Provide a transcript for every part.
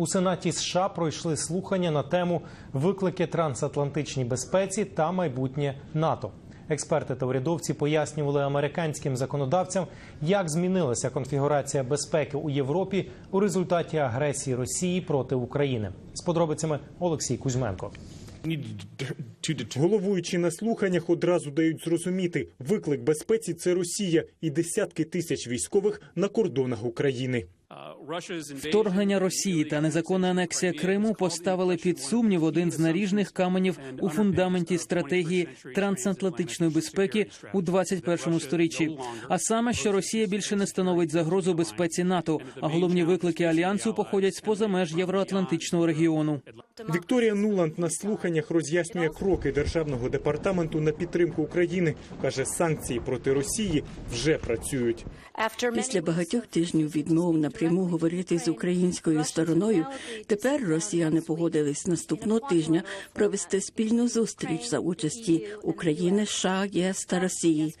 У Сенаті США пройшли слухання на тему виклики трансатлантичній безпеці та майбутнє НАТО. Експерти та урядовці пояснювали американським законодавцям, як змінилася конфігурація безпеки у Європі у результаті агресії Росії проти України. З подробицями Олексій Кузьменко. Головуючи на слуханнях одразу дають зрозуміти, виклик безпеці це Росія і десятки тисяч військових на кордонах України. Вторгнення Росії та незаконна анексія Криму поставили під сумнів один з наріжних каменів у фундаменті стратегії трансатлантичної безпеки у 21 сторіччі. А саме, що Росія більше не становить загрозу безпеці НАТО, а головні виклики альянсу походять з поза меж євроатлантичного регіону. Вікторія Нуланд на слуханнях роз'яснює кроки державного департаменту на підтримку України. каже, санкції проти Росії вже працюють. Після багатьох тижнів відмов напряму говорити з українською стороною. Тепер росіяни погодились наступного тижня провести спільну зустріч за участі України, США, ЄС та Росії.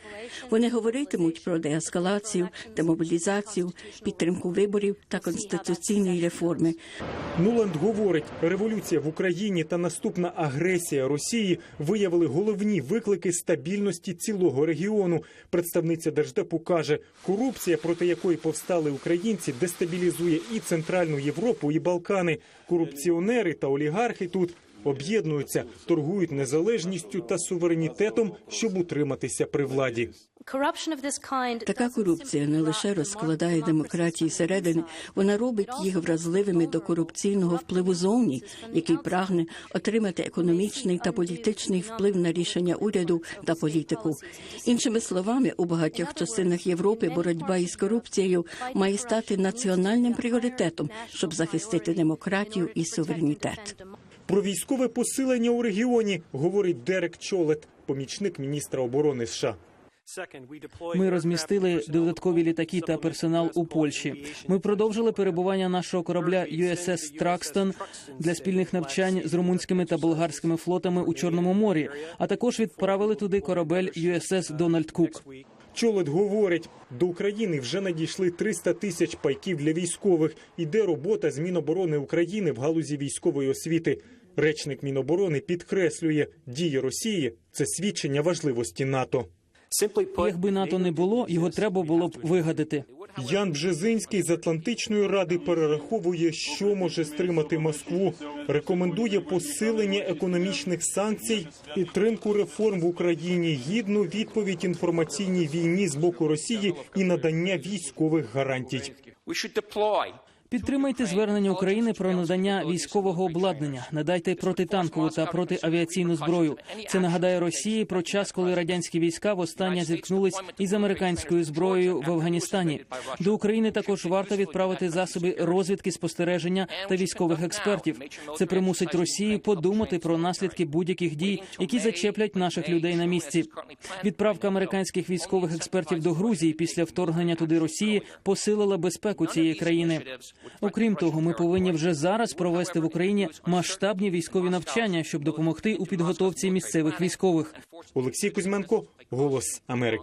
Вони говоритимуть про деескалацію, демобілізацію, підтримку виборів та конституційної реформи. Нуланд говорить, революція в Україні та наступна агресія Росії виявили головні виклики стабільності цілого регіону. Представниця держдепу каже, корупція, проти якої повстали українці, дестабілізує і центральну Європу, і Балкани. Корупціонери та олігархи тут об'єднуються, торгують незалежністю та суверенітетом, щоб утриматися при владі. Така корупція не лише розкладає демократії середини, вона робить їх вразливими до корупційного впливу зовні, який прагне отримати економічний та політичний вплив на рішення уряду та політику. Іншими словами, у багатьох частинах Європи боротьба із корупцією має стати національним пріоритетом, щоб захистити демократію і суверенітет. Про військове посилення у регіоні говорить Дерек Чолет, помічник міністра оборони США. Ми розмістили додаткові літаки та персонал у Польщі. Ми продовжили перебування нашого корабля USS Тракстон для спільних навчань з румунськими та болгарськими флотами у Чорному морі. А також відправили туди корабель USS Дональд Кук. Чолет говорить, до України вже надійшли 300 тисяч пайків для військових. Іде робота з Міноборони України в галузі військової освіти. Речник Міноборони підкреслює, дії Росії це свідчення важливості НАТО. Якби НАТО не було, його треба було б вигадати. Ян Бжезинський з Атлантичної ради перераховує, що може стримати Москву. Рекомендує посилення економічних санкцій, підтримку реформ в Україні, гідну відповідь інформаційній війні з боку Росії і надання військових гарантій. Підтримайте звернення України про надання військового обладнання, надайте протитанкову та протиавіаційну зброю. Це нагадає Росії про час, коли радянські війська востаннє зіткнулись із американською зброєю в Афганістані. До України також варто відправити засоби розвідки, спостереження та військових експертів. Це примусить Росію подумати про наслідки будь-яких дій, які зачеплять наших людей на місці. Відправка американських військових експертів до Грузії після вторгнення туди Росії посилила безпеку цієї країни. Окрім того, ми повинні вже зараз провести в Україні масштабні військові навчання, щоб допомогти у підготовці місцевих військових. Олексій Кузьменко, Голос Америки.